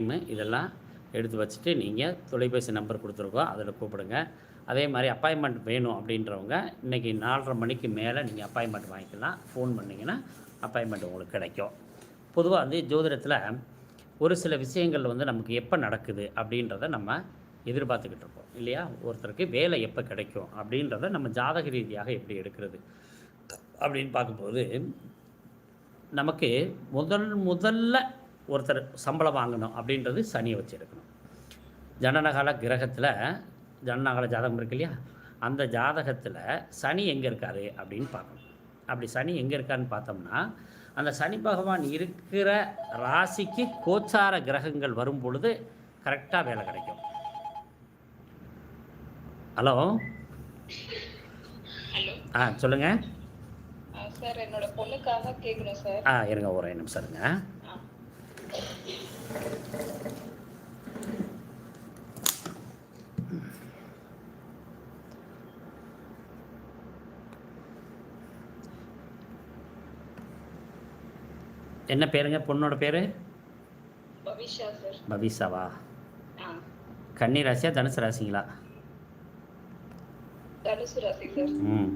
இதெல்லாம் எடுத்து வச்சுட்டு நீங்கள் தொலைபேசி நம்பர் கொடுத்துருக்கோம் அதில் கூப்பிடுங்க. அதே மாதிரி அப்பாயின்மெண்ட் வேணும் அப்படின்றவங்க இன்றைக்கி நாலரை மணிக்கு மேலே நீங்கள் அப்பாயின்மெண்ட் வாங்கிக்கலாம். ஃபோன் பண்ணிங்கன்னா அப்பாயின்மெண்ட் உங்களுக்கு கிடைக்கும். பொதுவாக வந்து ஜோதிடத்தில் ஒரு சில விஷயங்கள் வந்து நமக்கு எப்போ நடக்குது அப்படின்றத நம்ம எதிர்பார்த்துக்கிட்டு இருப்போம் இல்லையா? ஒருத்தருக்கு வேலை எப்போ கிடைக்கும் அப்படின்றத நம்ம ஜாதக ரீதியாக எப்படி எடுக்கிறது அப்படின்னு பார்க்கும்போது நமக்கு முதல் முதல்ல ஒருத்தர் சம்பளம் வாங்கணும் அப்படின்றது சனியை வச்சு எடுக்கணும். ஜனனகால கிரகத்தில் ஜனனகால ஜாதகம் இருக்கு இல்லையா? அந்த ஜாதகத்தில் சனி எங்கே இருக்காரு அப்படின்னு பார்க்கணும். அப்படி சனி எங்கே இருக்காருன்னு பார்த்தோம்னா அந்த சனி பகவான் இருக்கிற ராசிக்கு கோச்சார கிரகங்கள் வரும் பொழுது கரெக்டாக வேலை கிடைக்கும். ஹலோ? ஆ சொல்லுங்கள் சார் என்னோட பொண்ணுக்காக கேட்கணும் சார். ஆ இருங்க ஒரே நிமிஷம் இருங்க. என்ன பேருங்க? பொண்ணோட பேர்? பவிஷா சார். பவிசாவா ஆ. கன்னி ராசியா தனுசு ராசிங்களா? ம்.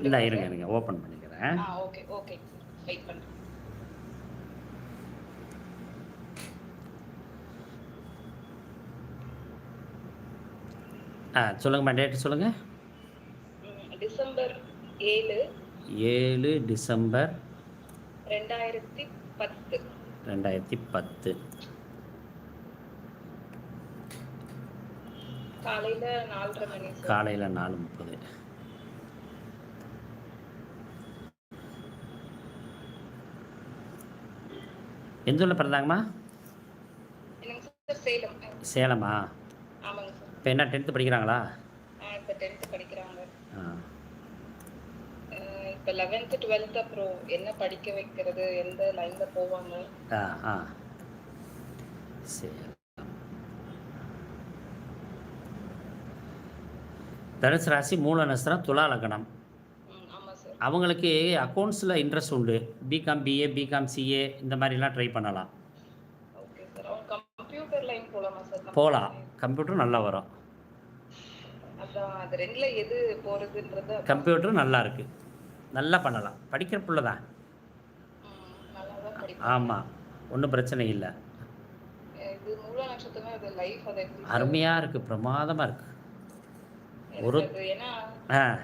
இல்லை இருங்க இருங்க. ஓப்பன் பண்ணிக்கிறேன். Okay okay. வெயிட் பண்ணுறேன். ஆ சொல்லுங்கம்மா டேட்டு சொல்லுங்கள் டிசம்பர் ஏழு. ஏழு டிசம்பர் ரெண்டாயிரத்தி பத்து. ரெண்டாயிரத்தி பத்து. காலையில நாலரை மணி காலையில் நாலு முப்பது. எந்த ஊரில் பிறந்தாங்கம்மா? சேலம். சேலமா? ஆமாங்க சார். இப்போ என்ன டென்த்து படிக்கிறாங்களா? ஆ இப்போ டென்த்து படிக்கிறாங்க. ஆ. அஹ் இப்போ லெவன்த்து டுவெல்த் அப்புறம் என்ன படிக்க வைக்கிறது எந்த லைனில் போவாங்க? ஆ ஆ. சரி தனுசு ராசி மூல நஸ்திரம் துலா லக்னம். ம் ஆமாம் சார் அவங்களுக்கு அக்கௌண்ட்ஸில் இன்ட்ரெஸ்ட் உண்டு. பிகாம் பிஏ பிகாம் சிஏ இந்த மாதிரிலாம் ட்ரை பண்ணலாம். போகலாம் கம்ப்யூட்டர் நல்லா வரும். கம்ப்யூட்டர் நல்லா இருக்குது நல்லா பண்ணலாம். படிக்கிற பிள்ளை தான். ஆமாம் ஒன்றும் பிரச்சனை இல்லை. அருமையாக இருக்குது பிரமாதமாக இருக்குது ஒரு- ஆ.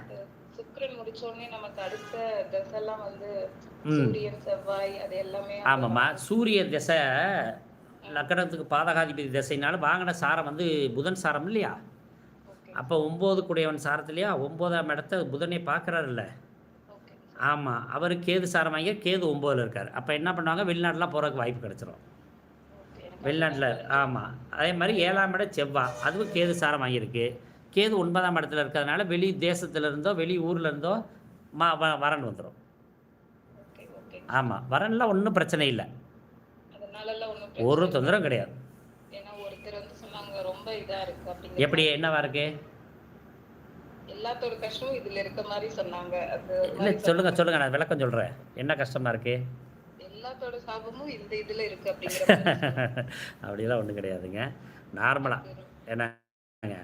இந்த சுக்கிரன் முடிச்ச உடனே நமக்கு அடுத்த தசைலாம் வந்து. சூரியன் செவ்வாய் அது எல்லாமே ஆமாம்மா. சூரிய திசை லக்கணத்துக்கு பாதகாதிபதி திசைனால வாங்கின சாரம் வந்து புதன் சாரம் இல்லையா? அப்போ ஒம்பது குடையவன் சாரத்துலையா? ஒம்போதாம் இடத்த புதனே பார்க்குறாருல்ல. ஆமாம் அவர் கேது சாரம் வாங்கி கேது ஒம்போதில் இருக்கார். அப்போ என்ன பண்ணுவாங்க? வெளிநாட்டுலாம் போகிறதுக்கு வாய்ப்பு கிடச்சிரும். வெளிநாட்டில் ஆமாம் அதே மாதிரி ஏழாம் இடம் செவ்வாய் அதுவும் கேது சாரம் வாங்கியிருக்கு. கேது ஒன்பதாம் இடத்துல இருக்கிறதுனால வெளி தேசத்துல இருந்தோ வெளி ஊர்ல இருந்தோ மா வ- வரன் வந்துடும் ஆமாம் வரன்லாம் ஒன்றும் பிரச்சனை இல்லை. ஒரு தொந்தரவும் கிடையாது. எப்படி என்னவா இருக்கு? எல்லாத்தோட கஷ்டமும் இதுல இருக்க மாதிரி சொன்னாங்க. இல்லை மாதிரி சொல்லுங்கள் சொல்லுங்கள் நான் விளக்கம் சொல்கிறேன் என்ன கஷ்டமாக இருக்கு? எல்லாத்தோட சாபமும் இந்த இதுல இருக்கு அப்படிங்கிற அப்படிலாம் ஒன்றும் கிடையாதுங்க. நார்மலாக என்னங்க?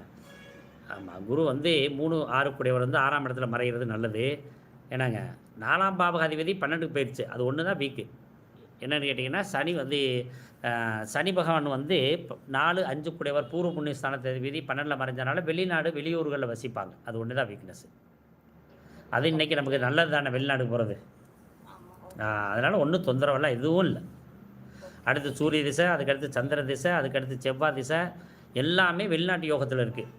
ஆமாம் குரு வந்து மூணு ஆறு கூடியவர் வந்து ஆறாம் இடத்துல மறைகிறது நல்லது. என்னங்க நாலாம் பாபகாதிபதி பன்னெண்டுக்கு போயிடுச்சு அது ஒன்று தான் வீக்கு. என்னென்னு கேட்டிங்கன்னா சனி வந்து சனி பகவான் வந்து நாலு அஞ்சு கூடியவர் பூர்வ புண்ணிய ஸ்தானத்தை பன்னெண்டில் மறைஞ்சனால வெளிநாடு வெளியூர்களில் வசிப்பாங்க. அது ஒன்று தான் வீக்னஸ் அது இன்றைக்கி நமக்கு நல்லது தானே வெளிநாடு போகிறது அதனால் ஒன்றும் தொந்தரவெல்லாம் எதுவும் இல்லை. அடுத்து சூரிய திசை அதுக்கடுத்து சந்திர திசை அதுக்கடுத்து செவ்வாய் திசை எல்லாமே வெளிநாட்டு யோகத்தில் இருக்குது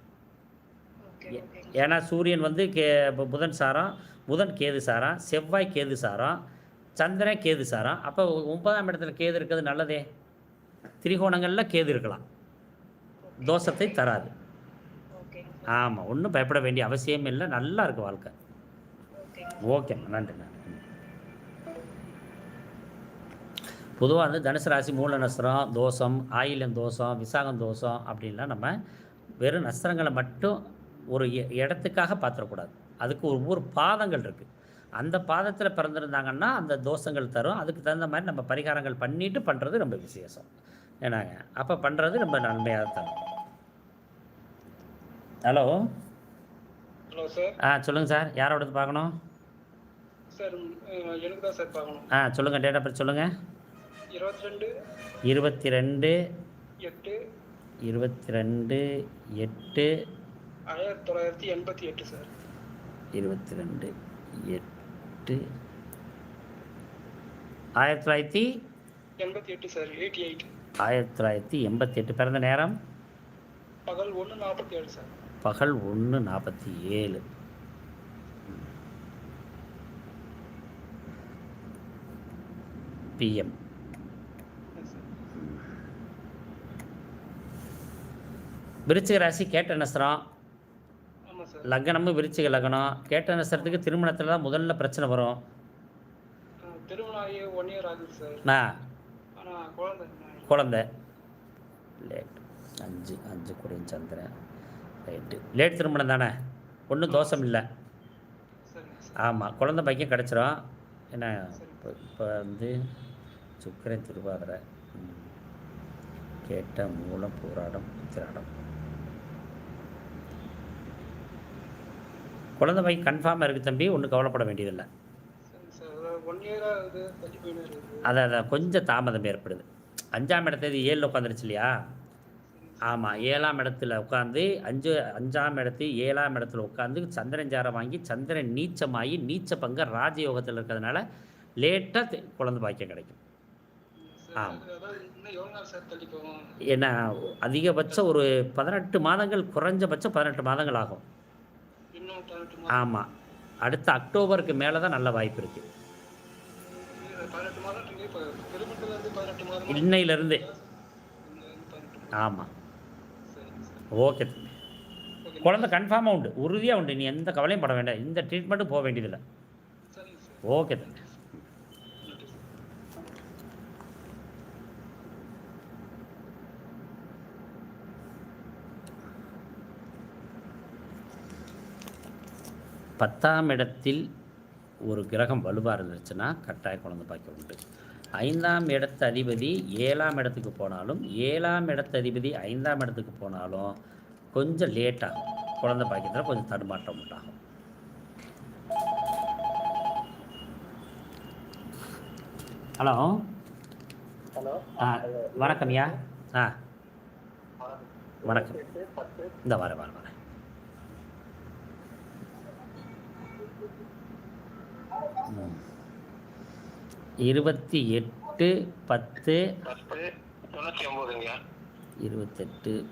ஏன்னா சூரியன் வந்து கே இப்போ புதன் சாரம் புதன் கேது சாரம் செவ்வாய் கேது சாரம் சந்திரன் கேது சாரம். அப்போ ஒன்பதாம் இடத்துல கேது இருக்கிறது நல்லதே? திரிகோணங்களில் கேது இருக்கலாம். தோஷத்தை தராது. ஆமாம் ஒன்றும் பயப்பட வேண்டிய அவசியம் இல்லை. நல்லா இருக்கு வாழ்க்கை. ஓகே ஓகேம்மா நன்றி பொதுவாக வந்து தனுசு ராசி மூல நஸ்திரம் தோஷம் ஆயிலம் தோஷம் விசாகம் தோஷம் அப்படின்லாம் நம்ம வெறும் நஸ்திரங்களை மட்டும் ஒரு இடத்துக்காக பார்த்துடக்கூடாது அதுக்கு ஒவ்வொரு பாதங்கள் இருக்குது அந்த பாதத்தில் பிறந்திருந்தாங்கன்னா அந்த தோஷங்கள் தரும். அதுக்கு தகுந்த மாதிரி நம்ம பரிகாரங்கள் பண்ணிட்டு பண்ணுறது ரொம்ப விசேஷம். ஏன்னாங்க அப்போ பண்ணுறது ரொம்ப நன்மையாக தரும். ஹலோ? Hello sir. ஆ சொல்லுங்கள் சார். யாரோடது பார்க்கணும்? சார் எனக்கு தான் சார் பார்க்கணும். ஆ சொல்லுங்கள் டேட் ஆஃப் சொல்லுங்கள் இருபத்தி ரெண்டு இருபத்தி ரெண்டு எட்டு. இருபத்தி ரெண்டு எட்டு. ஆயிரத்தி தொள்ளாயிரத்தி எண்பத்தி எட்டு சார் இருபத்தி ரெண்டு எட்டு. ஆயிரத்தி தொள்ளாயிரத்தி எண்பத்தி எட்டு சார் எயிட்டி எயிட். ஆயிரத்தி தொள்ளாயிரத்தி எண்பத்தி எட்டு. பிறந்த நேரம்? பகல் ஒன்று நாற்பத்தி ஏழு சார் பகல் ஒன்று நாற்பத்தி ஏழு. பிஎம். விருச்சிக ராசி கேட்ட நஸ்திரம் லக்னமும் விருச்சிக லக்னம் கேட்ட நஸ்திரத்துக்கு திருமணத்தில் தான் முதல்ல பிரச்சனை வரும். குழந்தை. லேட் அஞ்சு அஞ்சு குடியும் சந்திரன். ரைட்டு லேட் திருமணம் தானே? ஒன்றும் தோஷம் இல்லை. ஆமாம் குழந்தை பையன் கிடச்சிரும். என்ன இப்போ இப்போ வந்து சுக்கிரன் திருவாதிரை. கேட்ட மூலம் போராடம் திராடம் குழந்தை பையன் கன்ஃபார்மாக இருக்குது தம்பி ஒன்றும் கவலைப்பட வேண்டியதில்லை. அதான் அதை அதை கொஞ்சம் தாமதம் ஏற்படுது. அஞ்சாம் இடத்துல ஏழில் உட்காந்துருச்சு இல்லையா? ஆமாம் ஏழாம் இடத்துல உட்காந்து அஞ்சு அஞ்சாம் இடத்து ஏழாம் இடத்துல உட்காந்து சந்திரன் ஜாரம் வாங்கி சந்திரன் நீச்சமாகி நீச்ச பங்க ராஜயோகத்தில் இருக்கிறதுனால லேட்டாக குழந்தை பாக்கியம் கிடைக்கும். சார் ஏன்னா அதிகபட்சம் ஒரு பதினெட்டு மாதங்கள் குறைஞ்சபட்சம் பதினெட்டு மாதங்கள் ஆகும். ஆமாம் அடுத்த அக்டோபருக்கு மேலே தான் நல்ல வாய்ப்பு இருக்குது இன்னையிலேருந்து. ஆமாம் ஓகே குழந்தை கன்ஃபார்மாக உண்டு. உறுதியாக உண்டு. நீ எந்த கவலையும் பட வேண்டாம். இந்த ட்ரீட்மெண்ட்டும் போக வேண்டியதில்லை. ஓகே தம்பி. பத்தாம் இடத்தில் ஒரு கிரகம் வலுவாக இருந்துச்சுன்னா கட்டாய குழந்தை பாக்கியம் உண்டு. ஐந்தாம் இடத்து அதிபதி ஏழாம் இடத்துக்கு போனாலும் ஏழாம் இடத்து அதிபதி ஐந்தாம் இடத்துக்கு போனாலும் கொஞ்சம் லேட்டாகும் குழந்தை பாக்கியத்தில் கொஞ்சம் தடுமாற்றம் உண்டாகும். ஹலோ? ஹலோ? ஆ வணக்கம் ஐயா. ஆ. வணக்கம். இந்த வரேன் வரேன் வரேன் ம். இருபத்தி எட்டு பத்து. இருபத்தெட்டு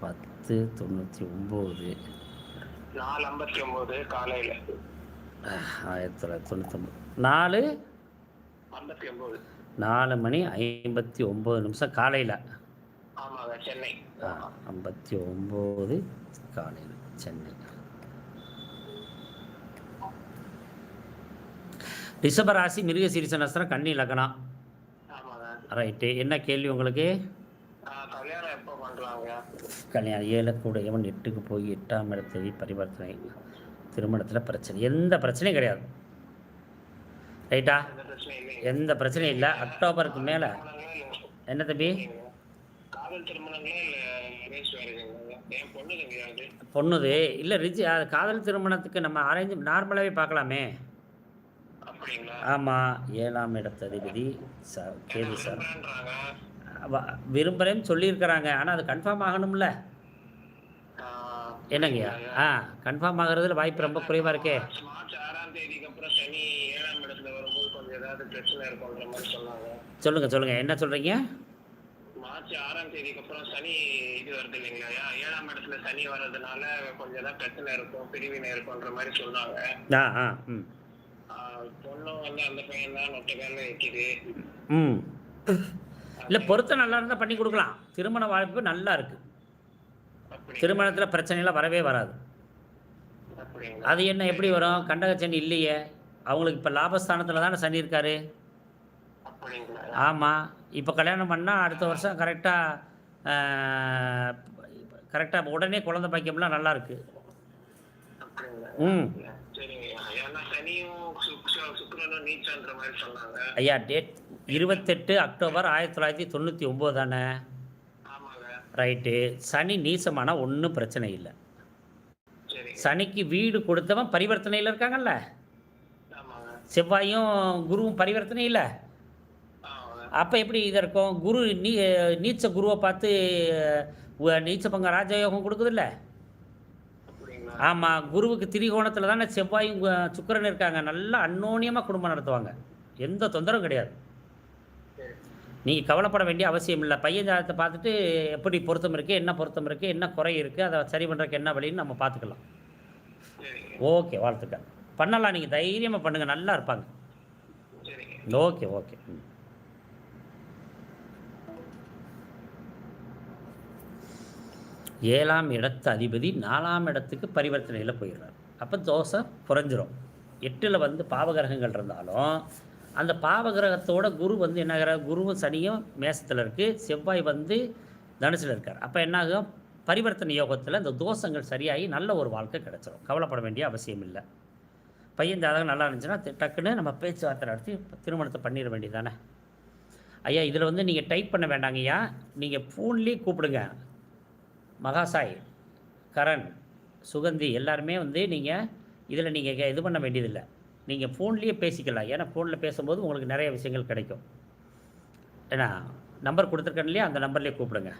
பத்து தொண்ணூற்றி ஒம்பது. நாலு ஐம்பத்தி ஒம்பது காலையில். ஆயிரத்தி தொள்ளாயிரத்தி தொண்ணூத்தொம்பது. நாலு? ஐம்பத்தி ஒம்பது. நாலு மணி ஐம்பத்தி ஒம்பது நிமிஷம் காலையில். ஆமாங்க சென்னை. ஐம்பத்தி ஒம்பது காலையில் சென்னை ரிஷபராசி மிருக சீரிச நஸ்திரம் கன்னி லக்னம் ரைட்டு என்ன கேள்வி உங்களுக்கு? கல்யாணம் பண்ணுறாங்க கல்யாணம் ஏழுக்குடையவன் எட்டுக்கு போய் எட்டாம் இடத்தை பரிவர்த்தனை திருமணத்தில் பிரச்சனை. எந்த பிரச்சனையும் கிடையாது. ரைட்டா எந்த பிரச்சனையும் இல்லை. அக்டோபருக்கு மேலே. என்ன தம்பி? பொண்ணுது. இல்லை ரிஜி காதல் திருமணத்துக்கு நம்ம அரேஞ்ச் நார்மலாகவே பார்க்கலாமே. ஆமாம் ஏழாம் இடத்ததிபதி ச கேது சார். விரும்புறேன்றாங்க. வ- விரும்புகிறேன்னு சொல்லியிருக்கிறாங்க ஆனால் அது கன்ஃபார்ம் ஆகணும்ல. என்னங்கய்யா ஆ கன்ஃபார்ம் ஆகிறதுல வாய்ப்பு ரொம்ப குறைவாக இருக்கே. மார்ச் மார்ச் ஆறாம் தேதிக்கு அப்புறம் சனி ஏழாம் இடத்துல வரும்போது கொஞ்சம் ஏதாவது பிரச்சனை இருக்குன்ற மாதிரி சொன்னாங்க. சொல்லுங்கள் சொல்லுங்கள் என்ன சொல்கிறீங்க மார்ச் ஆறாம் தேதிக்கு அப்புறம் சனி இது வருது இல்லைங்களா? ஏழாம் இடத்துல சனி வர்றதுனால கொஞ்சம் ஏதாவது பிரச்சனை இருக்கும் பிரிவினை இருக்கும்ன்ற மாதிரி சொன்னாங்க. ம். இல்லை பொருத்தம் நல்லா இருந்தால் பண்ணி கொடுக்கலாம். திருமண வாய்ப்பு நல்லா இருக்குது அப்படி திருமணத்தில் பிரச்சனைலாம் வரவே வராது. அது என்ன எப்படி வரும்? கண்டக சனி இல்லையே. அவங்களுக்கு இப்போ லாபஸ்தானத்தில் தானே சனி இருக்காரு. ஆமாம் இப்போ கல்யாணம் பண்ணால் அடுத்த வருஷம் கரெக்டாக கரெக்டாக உடனே குழந்தை பாக்கியம்லாம் நல்லா இருக்கு. அப்படிங்களா? ம் சரிங்க ஏன்னா சனியும் நீச்சன்ற மாதிரி சொன்னாங்க ஐயா டேட் இருபத்தெட்டு அக்டோபர் ஆயிரத்தி தொள்ளாயிரத்தி தொண்ணூற்றி ஒம்பது தானே? ரைட்டு. சனி நீசமானா ஒன்றும் பிரச்சனை இல்லை. சனிக்கு வீடு கொடுத்தவன் பரிவர்த்தனையில் இருக்காங்கல்ல? செவ்வாயும் குருவும் பரிவர்த்தனை இல்லை அப்போ எப்படி இது இருக்கும்? குரு நீ நீச்ச குருவை பார்த்து நீச்ச பங்க ராஜயோகம் கொடுக்குதுல்ல? ஆமாம் குருவுக்கு திரிகோணத்தில் தானே செவ்வாயும் சுக்கிரன் இருக்காங்க. நல்லா அன்னோனியமாக குடும்பம் நடத்துவாங்க. எந்த தொந்தரவும் கிடையாது. நீங்கள் கவலைப்பட வேண்டிய அவசியம் இல்லை. பையன் ஜாதகத்தை பார்த்துட்டு எப்படி பொருத்தம் இருக்குது என்ன பொருத்தம் இருக்குது என்ன குறை இருக்குது அதை சரி பண்ணுறதுக்கு என்ன வழின்னு நம்ம பார்த்துக்கலாம். ஓகே வாழ்த்துக்கள். பண்ணலாம் நீங்கள் தைரியமாக பண்ணுங்கள் நல்லா இருப்பாங்க. Okay okay. ம். ஏழாம் இடத்து அதிபதி நாலாம் இடத்துக்கு பரிவர்த்தனையில் போயிடுறார். அப்போ தோசை குறைஞ்சிரும். எட்டில் வந்து பாவகிரகங்கள் இருந்தாலும் அந்த பாவகிரகத்தோட குரு வந்து என்னாகிறார் குருவும் சனியும் மேசத்தில் இருக்குது செவ்வாய் வந்து தனுசில் இருக்கார். அப்போ என்ன ஆகும் பரிவர்த்தனை யோகத்தில் இந்த தோஷங்கள் சரியாகி நல்ல ஒரு வாழ்க்கை கிடச்சிரும். கவலைப்பட வேண்டிய அவசியம் இல்லை. பையன் ஜாதகம் நல்லா இருந்துச்சுன்னா டக்குன்னு நம்ம பேச்சுவார்த்தை நடத்தி திருமணத்தை பண்ணிட வேண்டியதானே ஐயா இதில் வந்து நீங்கள் டைப் பண்ண வேண்டாங்க ஐயா நீங்கள் ஃபோன்லேயே கூப்பிடுங்க. மகாசாய் கரண் சுகந்தி எல்லாருமே வந்து நீங்கள் இதில் நீங்கள் இது பண்ண வேண்டியதில்லை. நீங்கள் ஃபோன்லேயே பேசிக்கலாம். ஏன்னா ஃபோனில் பேசும்போது உங்களுக்கு நிறைய விஷயங்கள் கிடைக்கும். ஏன்னா நம்பர் கொடுத்துருக்கேன் இல்லையா? அந்த நம்பர்லேயே கூப்பிடுங்க.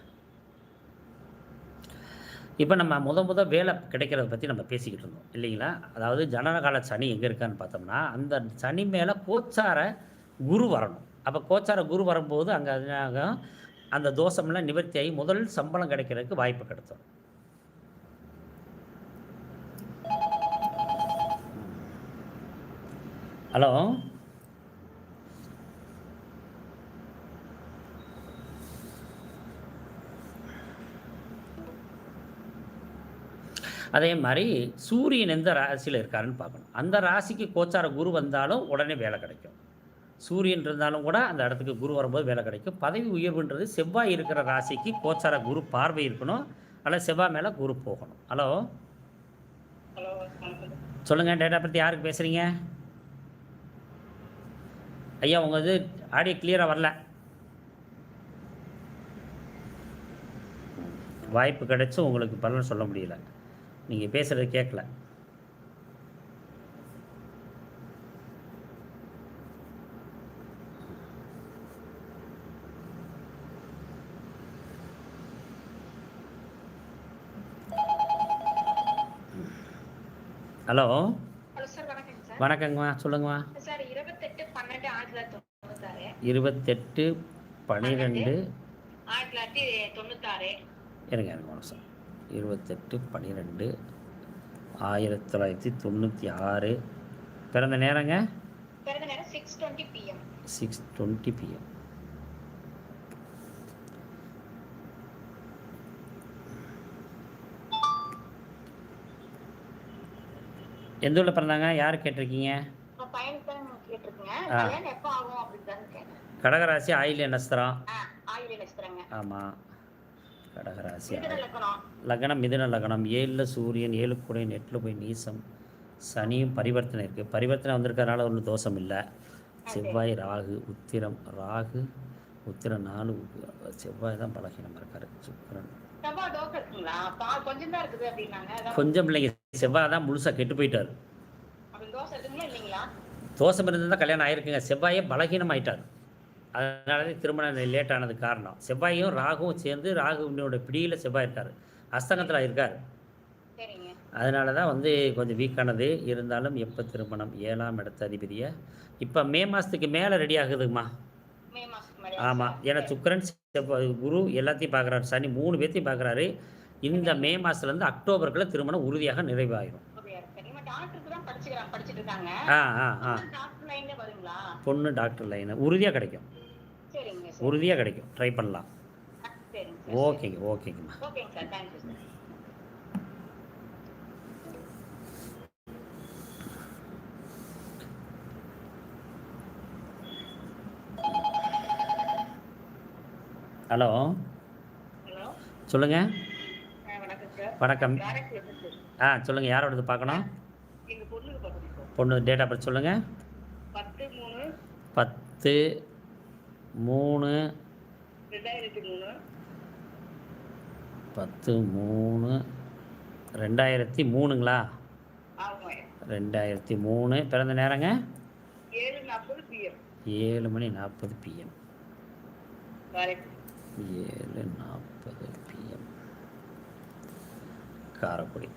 இப்போ நம்ம முத முத வேலை கிடைக்கிறத பற்றி நம்ம பேசிக்கிட்டு இருந்தோம். இல்லைங்களா? அதாவது ஜனனகால சனி எங்கே இருக்கான்னு பார்த்தோம்னா அந்த சனி மேலே கோச்சார குரு வரணும். அப்போ கோச்சார குரு வரும்போது அங்கே அதனாக அந்த தோஷம்லாம் நிவர்த்தியாகி முதல் சம்பளம் கிடைக்கிறதுக்கு வாய்ப்பு கிடைத்தோம் ஹலோ? அதே மாதிரி சூரியன் எந்த ராசியில் இருக்காருன்னு பார்க்கணும். அந்த ராசிக்கு கோச்சார குரு வந்தாலும் உடனே வேலை கிடைக்கும். சூரியன் இருந்தாலும் கூட அந்த இடத்துக்கு குரு வரும்போது வேலை கிடைக்கும். பதவி உயர்வுன்றது செவ்வாய் இருக்கிற ராசிக்கு கோச்சார குரு பார்வை இருக்கணும். அல்ல செவ்வாய் மேலே குரு போகணும். ஹலோ? சொல்லுங்கள் டேட்டா பற்றி யாருக்கு பேசுகிறீங்க ஐயா உங்கள் இது ஆடியோ கிளியராக வரல. வாய்ப்பு கிடைச்சும் உங்களுக்கு பலன் சொல்ல முடியல. நீங்கள் பேசுகிறது கேட்கல ஹலோ வணக்கங்கம்மா சொல்லுங்கம்மா. இருபத்தெட்டு பன்னிரெண்டு இருங்க இருங்க நிமிஷம். இருபத்தெட்டு பன்னிரெண்டு ஆயிரத்தி தொள்ளாயிரத்தி தொண்ணூற்றி ஆறு பிறந்த நேரங்க? பிறந்த நேரம் six twenty PM six twenty PM எந்த ஊரில் பிறந்தாங்க? யார் கேட்டிருக்கீங்க? கடகராசி ஆயில்ய நஸ்திரம் ஆமாம் கடகராசி ஆயில். லக்னம். மிதுன லக்னம். ஏழில் சூரியன் ஏழு கூட எட்டில் போய் நீசம் சனியும் பரிவர்த்தனை இருக்குது பரிவர்த்தனை வந்திருக்கறனால ஒன்றும் தோஷம் இல்லை. செவ்வாய் ராகு உத்திரம். ராகு உத்திரம் நாலு. செவ்வாய் தான் பலகீனமாக இருக்காரு. சுக்கிரன். கொஞ்சம் இல்லைங்க செவ்வாய் தான் முழுசாக கெட்டு போயிட்டார். தோசை இருந்தால் கல்யாணம் ஆயிருக்குங்க. செவ்வாயே பலகீனமாயிட்டார். அதனால தான் திருமணம் லேட் ஆனது காரணம். செவ்வாயும் ராகுவும் சேர்ந்து ராகுவினோட பிடியில் செவ்வாய் இருக்கார். அஸ்தங்கத்தில் இருக்கார். அதனால தான் வந்து கொஞ்சம் வீக்கானது இருந்தாலும் எப்போ திருமணம்? ஏழாம் இடத்த அதிபதியை? இப்போ மே மாதத்துக்கு மேலே ரெடி ஆகுதுங்கம்மா. ஆமாம் ஏன்னா சுக்கிரன் செவ்வாய் குரு எல்லாத்தையும் பார்க்குறாரு. சனி மூணு பேர்த்தையும் பார்க்குறாரு. இந்த மே மாதத்துலேருந்து அக்டோபருக்குள்ள திருமணம் உறுதியாக நிறைவாயிரும். இருக்காங்க. ஆ ஆ ஆ. பொண்ணு டாக்டர் லைனு உறுதியாக கிடைக்கும். உறுதியாக கிடைக்கும். ட்ரை பண்ணலாம். ஓகேங்க ஓகேங்கம்மா ஓகேங்க சார் தேங்க்யூ சார் ஹலோ சொல்லுங்கள் வணக்கம் ஆ சொல்லுங்கள் யாரோடது பார்க்கணும்? பொண்ணு டேட் ஆஃப் பர்த் சொல்லுங்கள் பத்து மூணு. பத்து மூணு. ரெண்டாயிரத்தி மூணுங்களா? ரெண்டாயிரத்தி மூணு. பிறந்த நேரங்க? ஏழு மணி நாற்பது பிஎம் ஏழு நாற்பது பிஎம் காரக்குடி.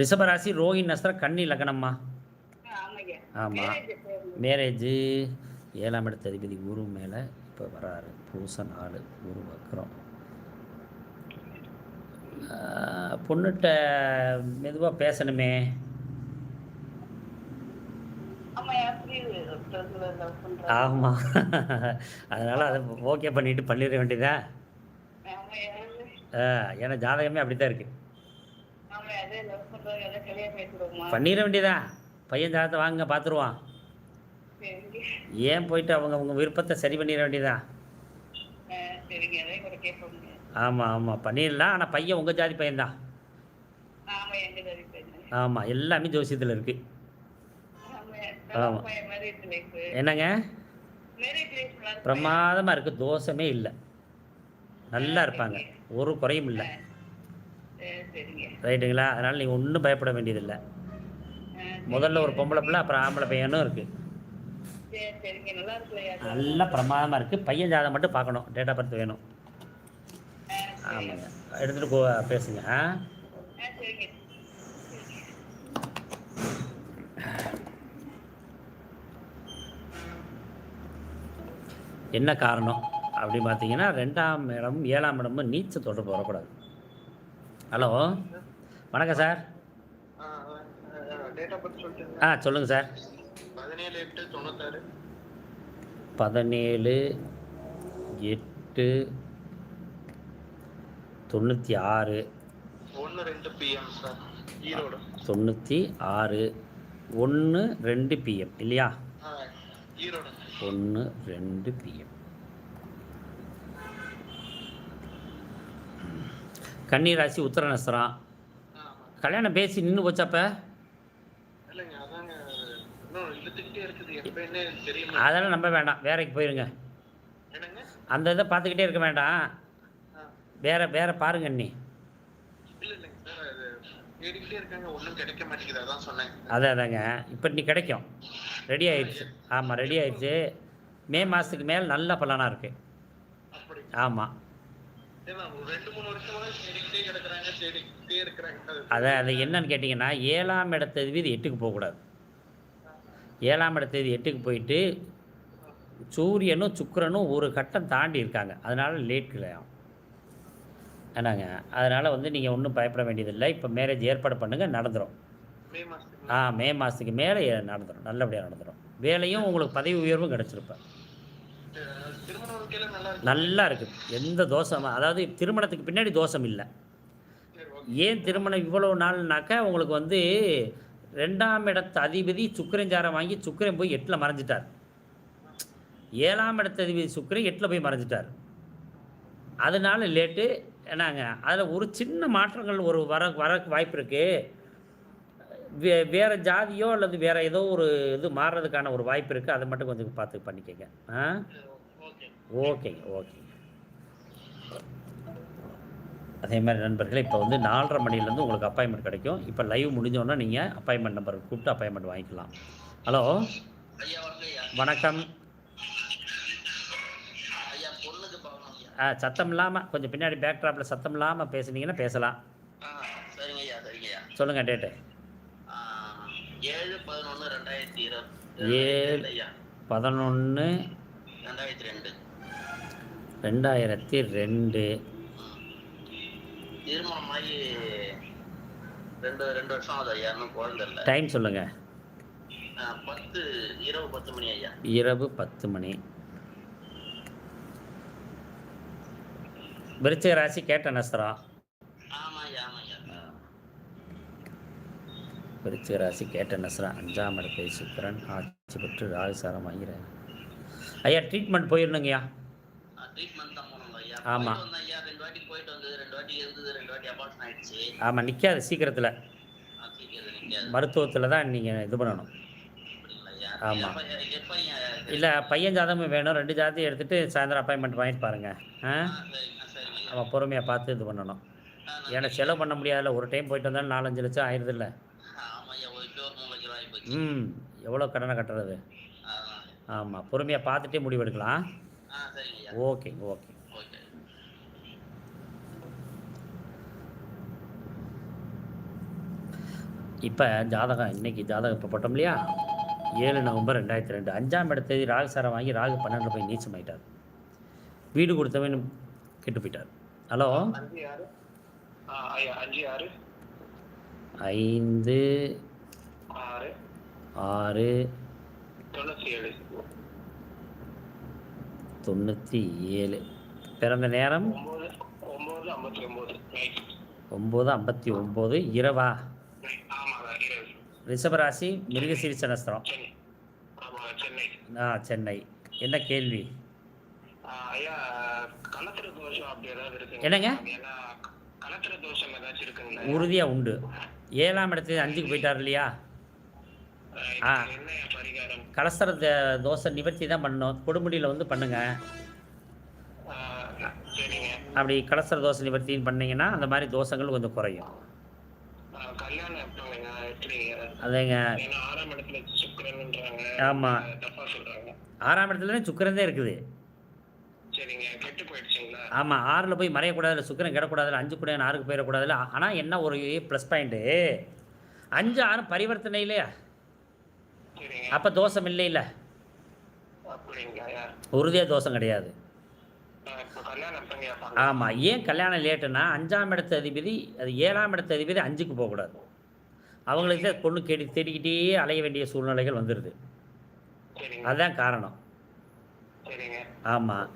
ரிஷபராசி ரோஹிணி நஸ்திரம் கன்னி லக்னம்மா? ஆமாம் மேரேஜ் ஏழாம் இடத்து அதிபதி குரு மேலே இப்போ வராரு. பூச நாலு குரு வக்கரம் பொண்ணுகிட்ட மெதுவாக பேசணுமே. ஆமாம் அதனால் அதை ஓகே பண்ணிட்டு பண்ணிட வேண்டியதா? ஏன்னா ஜாதகமே அப்படி தான் இருக்குது ஆமாம் அதே லவ் பண்ணுறது அதே கல்யாணம் பேசுகிறோமா பண்ணிட வேண்டியதா? பையன் ஜாதகத்தை வாங்க பார்த்துருவான் ஏன் போயிட்டு அவங்க அவங்க விருப்பத்தை சரி பண்ணிட வேண்டியதா? ஆமாம் ஆமாம் பண்ணிடலாம் ஆனால் பையன் உங்கள் ஜாதி பையன்தான். ஆமாம் எல்லாமே ஜோசியத்தில் இருக்குது ஆமா. ஆமாம் மேரேஜ் லைஃப் என்னங்க? பிரமாதமாக இருக்குது தோஷமே இல்லை. நல்லா இருப்பாங்க. ஒரு குறையும் இல்லை. ரைட்டுங்களா? அதனால் நீங்கள் ஒன்றும் பயப்பட வேண்டியதில்லை. முதல்ல ஒரு பொம்பளை பிள்ளை அப்புறம் ஆம்பளை பையனும் இருக்குது நல்லா பிரமாதமாக இருக்குது பையன் ஜாதகம் மட்டும் பார்க்கணும். டேட் ஆஃப் பர்த் வேணும். ஆமாங்க. எடுத்துகிட்டு போ பேசுங்க. ஆ? என்ன காரணம்? அப்படி பார்த்தீங்கன்னா ரெண்டாம் இடம் ஏழாம் இடமும் நீச்ச தொடர்பு வரக்கூடாது. ஹலோ? வணக்கம் சார். ஆ சொல்லுங்கள் சார். பதினேழு எட்டு தொண்ணூற்றி ஆறு ஒன்று ரெண்டு பிஎம் சார். ஈரோடு. தொண்ணூற்றி ஆறு ஒன்று ரெண்டு பிஎம் இல்லையா? ஈரோடு. ஒன்று ரெண்டு பிஎம் கன்னிராசி உத்தர நஸ்திரம் கல்யாணம் பேசி நின்று போச்சப்ப? அதெல்லாம் நம்ப வேண்டாம். வேலைக்கு போயிருங்க. அந்த இதை பார்த்துக்கிட்டே இருக்க வேண்டாம். வேற வேற பாருங்க அண்ணி. மாட்டேங்குது. அதான் அதாங்க. இப்போ நீ கிடைக்கும். ரெடி ஆயிடுச்சு. ஆமாம் ரெடி ஆயிடுச்சு. மே மாதத்துக்கு மேல் நல்ல பலனாக இருக்குது ஆமாம் இருக்கிறாங்க. அது என்னன்னு கேட்டிங்கன்னா ஏழாம் இடத்த வீதி எட்டுக்கு போகக்கூடாது. ஏழாம் இடத்த வீதி எட்டுக்கு போயிட்டு சூரியனும் சுக்கிரனும் ஒரு கட்டம் தாண்டி இருக்காங்க. அதனால லேட் கிடையாது என்னங்க? அதனால் வந்து நீங்கள் ஒன்றும் பயப்பட வேண்டியதில்லை. இப்போ மேரேஜ் ஏற்பாடு பண்ணுங்கள் நடந்துடும் ஆ மே மாதத்துக்கு மேலே நடந்துடும் நல்லபடியாக நடந்துடும் வேலையும் உங்களுக்கு பதவி உயர்வும் கிடச்சிருப்பேன். நல்லா இருக்குது எந்த தோஷம் அதாவது திருமணத்துக்கு பின்னாடி தோஷம் இல்லை. ஏன் திருமணம் இவ்வளோ நாள்னாக்கா உங்களுக்கு வந்து ரெண்டாம் இடத்து அதிபதி சுக்கரஞ்சாரம் வாங்கி சுக்கரன் போய் எட்டில் மறைஞ்சிட்டார். ஏழாம் இடத்து அதிபதி சுக்கரன் எட்டில் போய் மறைஞ்சிட்டார். அதனால லேட்டு என்னங்க அதில் ஒரு சின்ன மாற்றங்கள் ஒரு வர வர வாய்ப்பு இருக்குது வே வேறு ஜாதியோ அல்லது வேறு ஏதோ ஒரு இது மாறுறதுக்கான ஒரு வாய்ப்பு இருக்குது அதை மட்டும் கொஞ்சம் பார்த்து பண்ணிக்கங்க. ஆ? ஓகே ஓகேங்க ஓகேங்க அதே மாதிரி நண்பர்களே இப்போ வந்து நாலரை மணிலேருந்து உங்களுக்கு அப்பாயின்மெண்ட் கிடைக்கும். இப்போ லைவ் முடிஞ்சோன்னா நீங்கள் அப்பாயின்மெண்ட் நம்பர் கூப்பிட்டு அப்பாயின்மெண்ட் வாங்கிக்கலாம். ஹலோ வணக்கம். ஆ சத்தம் இல்லாமல் கொஞ்சம் பின்னாடி பேக் ட்ராப்பில் சத்தம் இல்லாமல் பேசுனீங்கன்னா பேசலாம். சொல்லுங்கள் டேட்டு ஆ, ஏழு பதினொன்று ரெண்டாயிரத்தி இருபது ஏழு. பதினொன்று ரெண்டாயிரத்தி ரெண்டு. ரெண்டாயிரத்தி ரெண்டு. திருமணமாகி ரெண்டு ரெண்டு வருஷம் ஆகுது ஐயா இன்னும் குழந்தை இல்லை டைம் சொல்லுங்கள் ஆ, பத்து இரவு பத்து மணி ஐயா. இரவு பத்து மணி. விருச்சிக ராசி கேட்ட நஸ்திரம் ஆமா ஐயா ஆமா ஐயா விருச்சிக ராசி கேட்ட நஸ்திரம் அஞ்சாம் இடத்தை சுக்கிரன் ஆட்சி பெற்று ராகுசாரம் ஆகிறார். ஐயா ட்ரீட்மெண்ட் போயிடணுங்கய்யா ட்ரீட்மெண்ட் தான் போனோம் ஐயா. ஆமா. போயிட்டு வந்தேன் ஐயா ரெண்டு வாட்டி போயிட்டு வந்தது ரெண்டு வாட்டி இருந்தது ரெண்டு வாட்டி அபார்ஷன் ஆயிடுச்சு. ஆமாம் நிற்காது சீக்கிரத்தில். மருத்துவத்தில் தான் நீங்கள் இது பண்ணணும். ஆமாம் இல்லை பையன் ஜாதகமும் வேணும் ரெண்டு ஜாதத்தையும் எடுத்துகிட்டு சாயந்தரம் அப்பாயின்மெண்ட் வாங்கிட்டு பாருங்கள் ஆ? ஆ, சரிங்க சரிங்க. நம்ம பொறுமையாக பார்த்து இது பண்ணணும். ஏன்னா செலவு பண்ண முடியாதுல்ல. ஒரு டைம் போயிட்டு வந்தாலும் நாலஞ்சு லட்சம் ஆயிடுது இல்லை ஆமா ஐயா ஒரு கிலோ மூணு லட்சம் ரூபாய் போச்சு ம் எவ்வளோ கடனை கட்டுறது. ஆமாம் பொறுமையாக பார்த்துட்டே சரிங்க ஐயா ஓகே. ஓகே. இப்போ ஜாதகம் இன்னைக்கு ஜாதகம் இப்போ போட்டோம் இல்லையா? ஏழு நவம்பர் ரெண்டாயிரத்தி ரெண்டு. அஞ்சாம் இடத்தேதி ராகு சாரம் வாங்கி ராகு பன்னெண்டு போய் நீச்சமாயிட்டார் வீடு கொடுத்தவன் கெட்டு போயிட்டார். ஹலோ? ஐந்து ஆறு. தொண்ணூற்றி ஏழு பிறந்த நேரம்? ஒம்பது ஐம்பத்தி ஒம்பது இரவா? ரிஷபராசி மிருகசீரிச நஸ்திரம் ஆ சென்னை. என்ன கேள்வி? என்னங்க? உறுதியாக உண்டு. ஏழாம் இடத்துல அஞ்சுக்கு போயிட்டார் இல்லையா அஹ் ஆ. இதுக்கு என்ன பரிகாரம் கலசர தோசை நிவர்த்தி தான் பண்ணணும் கொடுமுடியில் வந்து பண்ணுங்கள் அப்படி கலசர தோசை நிவர்த்தின்னு பண்ணீங்கன்னா அந்த மாதிரி தோசைகள் கொஞ்சம் குறையும். அதேங்க. ஆமாம் ஆறாம் இடத்துல சுக்கிரன்ன்றாங்க ஆமா. ஆறாம் இடத்துல தான் இருக்குது. ஆமாம் ஆறில் போய் மறையக்கூடாது சுக்கிரன் கிடக்கூடாதுல அஞ்சு கூட ஆறுக்கு போயிடக்கூடாதுல. ஆனால் என்ன ஒரு ப்ளஸ் பாயிண்ட்டு அஞ்சு ஆறு பரிவர்த்தனை இல்லையா? அப்போ தோஷம் இல்லை இல்லை உறுதியாக தோஷம் கிடையாது. ஆமாம் ஏன் கல்யாணம் லேட்டுன்னா அஞ்சாம் இடத்து அதிபதி அது ஏழாம் இடத்து அதிபதி அஞ்சுக்கு போகக்கூடாது. அவங்களுக்கு பொண்ணு கேடி தேடிக்கிட்டே அலைய வேண்டிய சூழ்நிலைகள் வந்துடுது அதுதான் காரணம். ஆமாம்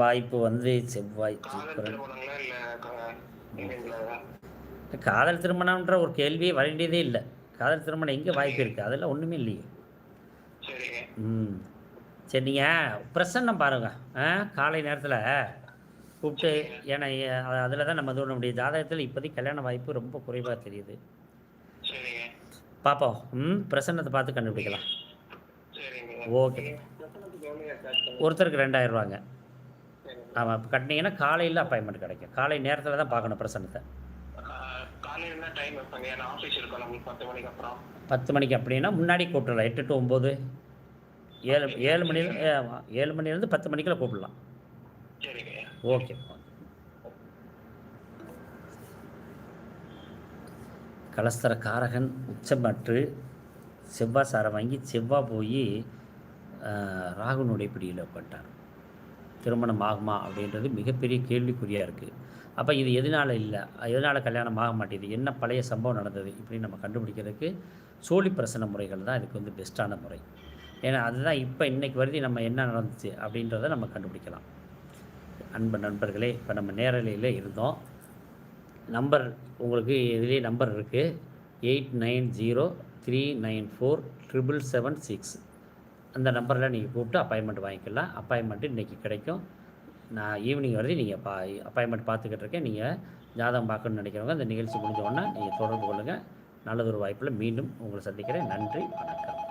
வாய்ப்பு வந்து செவ்வாய் காதல் திருமணம்ன்ற ஒரு கேள்வியே வர வேண்டியதே இல்லை. காதல் திருமணம் எங்கே வாய்ப்பு இருக்குது அதெல்லாம் ஒன்றுமே இல்லையே. ம். சரி நீங்கள் பிரசன்னம் பாருங்க. ஆ காலை நேரத்தில் கூப்பிட்டு ஏன்னா அதில் தான் நம்ம பண்ண முடியும் ஜாதகத்தில் இப்போதைக்கு கல்யாண வாய்ப்பு ரொம்ப குறைவாக தெரியுது. பார்ப்போம் ம் பிரசன்னத்தை பார்த்து கண்டுபிடிக்கலாம். ஓகே. ஒருத்தருக்கு ரெண்டாயிரம் ரூபாங்க. ஆமாம் இப்போ கட்டினீங்கன்னா காலையில் அப்பாயின்மெண்ட் கிடைக்கும். காலை நேரத்தில் தான் பார்க்கணும் பிரசன்னத்தை. காலையில டைம் வைப்பாங்க ஏன்னா ஆஃபீஸ் இருக்கும் நம்மளுக்கு பத்து மணிக்கு அப்புறம். பத்து மணிக்கு அப்படின்னா முன்னாடி கூப்பிடலாம் எட்டு டு ஒம்பது ஏழு ஏழு மணில ஏழு மணிலேருந்து பத்து மணிக்குள்ள கூப்பிடலாம். சரிங்க. ஓகே. கலஸ்தர காரகன் உச்சமற்று. செவ்வாய் சாரம் வாங்கி செவ்வாய் போய் ராகுனுடைய பிடியில் உட்காந்துட்டார் திருமணம் ஆகுமா அப்படின்றது மிகப்பெரிய கேள்விக்குறியாக இருக்குது அப்போ இது எதனால் இல்லை? எதனால் கல்யாணம் ஆக மாட்டேங்குது? என்ன பழைய சம்பவம் நடந்தது? இப்படி நம்ம கண்டுபிடிக்கிறதுக்கு சோழி பிரசன முறைகள் தான் இதுக்கு வந்து பெஸ்ட்டான முறை. ஏன்னா அதுதான் இப்போ இன்னைக்கு வருதி நம்ம என்ன நடந்துச்சு அப்படின்றத நம்ம கண்டுபிடிக்கலாம். அன்பு நண்பர்களே இப்போ நம்ம நேரலையில் இருந்தோம். நம்பர் உங்களுக்கு இதிலே நம்பர் இருக்குது eight nine zero three nine four triple seven six. அந்த நம்பரில் நீங்கள் கூப்பிட்டு அப்பாயின்மெண்ட் வாங்கிக்கலாம். அப்பாயின்மெண்ட்டு இன்றைக்கி கிடைக்கும். நான் ஈவினிங் வரையும் நீங்கள் பா அப்பாயின்மெண்ட் பார்த்துக்கிட்டு இருக்கேன். நீங்கள் ஜாதகம் பார்க்கணும்னு நினைக்கிறவங்க அந்த நிகழ்ச்சி முடிஞ்ச உடனே நீங்கள் தொடர்பு கொள்ளுங்கள் நல்லதொரு வாய்ப்பில் மீண்டும் உங்களை சந்திக்கிறேன். நன்றி வணக்கம்.